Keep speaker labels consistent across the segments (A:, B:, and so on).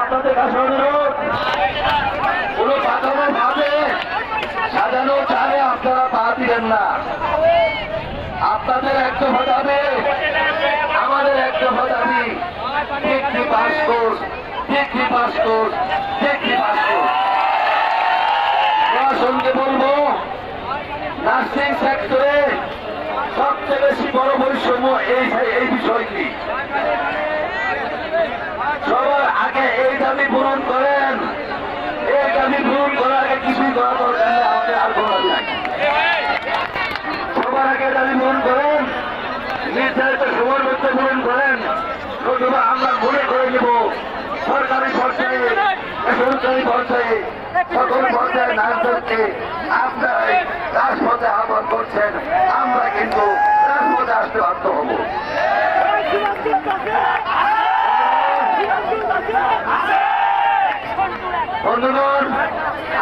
A: আপনাদের কাছে অনুরোধ সাজানো ভাবে আপনারা পা দিবেন না। আপনাদের একটা দাবি, আমাদের একটা দাবি degree pass course degree pass course degree pass course বলব, নার্সিং সেক্টরে বৈষম্য এই এই বিষয়টি সবার আগে এই দাবি পূরণ করেন। এই দাবি পূরণ করার আগে কিছুই করা দরকার আমাদের আর কোনো দাবি সবার আগে দাবি পূরণ করেন। নির্ধারিত সময়ের মধ্যে পূরণ করেন। নতুবা আমরা মনে করে নিব, সরকারি পর্যায়ে, বেসরকারি পর্যায়ে, সকল পর্যায়ে নাগরিককে আপনারাই রাজপথে আহ্বান করছেন। আমরা কিন্তু রাজপথে আসতে বাধ্য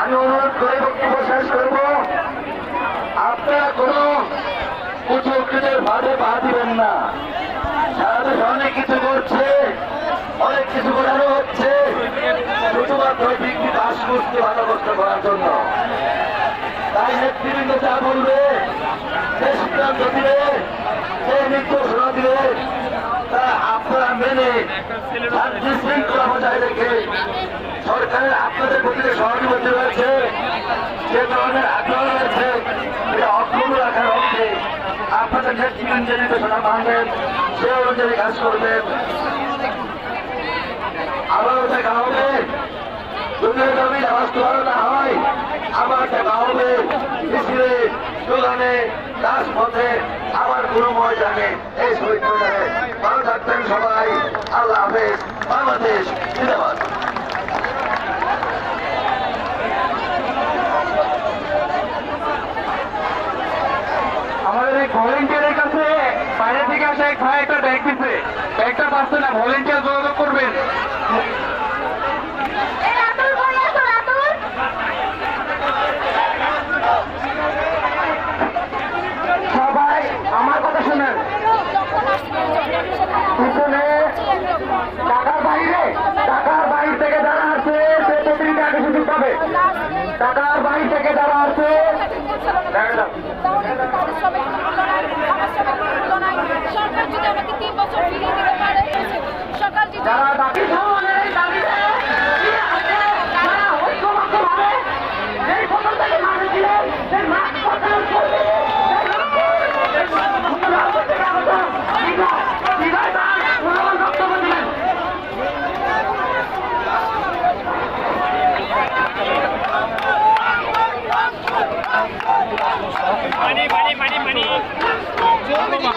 A: আমি অনুরোধ করে বক্তব্য শেষ করব। আপনারা কোনো কুচকৃতের ভাবে পা দিবেন না। সারা দেশে অনেক কিছু করছে, অনেক কিছু করানো হচ্ছে। শুধুমাত্র ডিগ্রি পাস করতে বাধাগ্রস্ত করার জন্য। তাই নেতৃবৃন্দ যা বলবে যে সিদ্ধান্ত দিবে যে নির্দেশনা দিবে তা আপনারা মেনে, শান্তি শৃঙ্খলা বজায় রেখে সরকারের আপনাদের প্রতি যে সহানুভূতি রয়েছে, যে ধরনের আগ্রহ রয়েছে, এটা রাখার অর্থে আপনাদের নেতৃবৃন্দ নির্দেশনা মানবেন, সে অনুযায়ী কাজ করবেন। আবারও দেখা হবে বাস্তবায়ন না হয়, আবার দেখা হবে, মিছিলে স্লোগানে রাজপথে আবার কোনো ময়দানে এই শহীদ ময়দানে ভালো থাকবেন সবাই, আল্লাহ হাফেজ, বাংলাদেশ জিন্দাবাদ
B: আমাদের এই ভলেন্টিয়ারের কাছে বাইরে থেকে আসা এক ভাই একটা ব্যাগ দিচ্ছে ব্যাগটা পাচ্ছে না ভলেন্টিয়ার যোগাযোগ করবেন
C: এই রাতুল কই আছো রাতুল
B: সবাই আমার কথা শুনেন পিছনে ঢাকার বাইরে ঢাকার বাইরে থেকে যারা আছে সে প্রতিদিন আগে সুযোগ পাবে ঢাকার বাড়ি থেকে যারা আছে 中
C: に。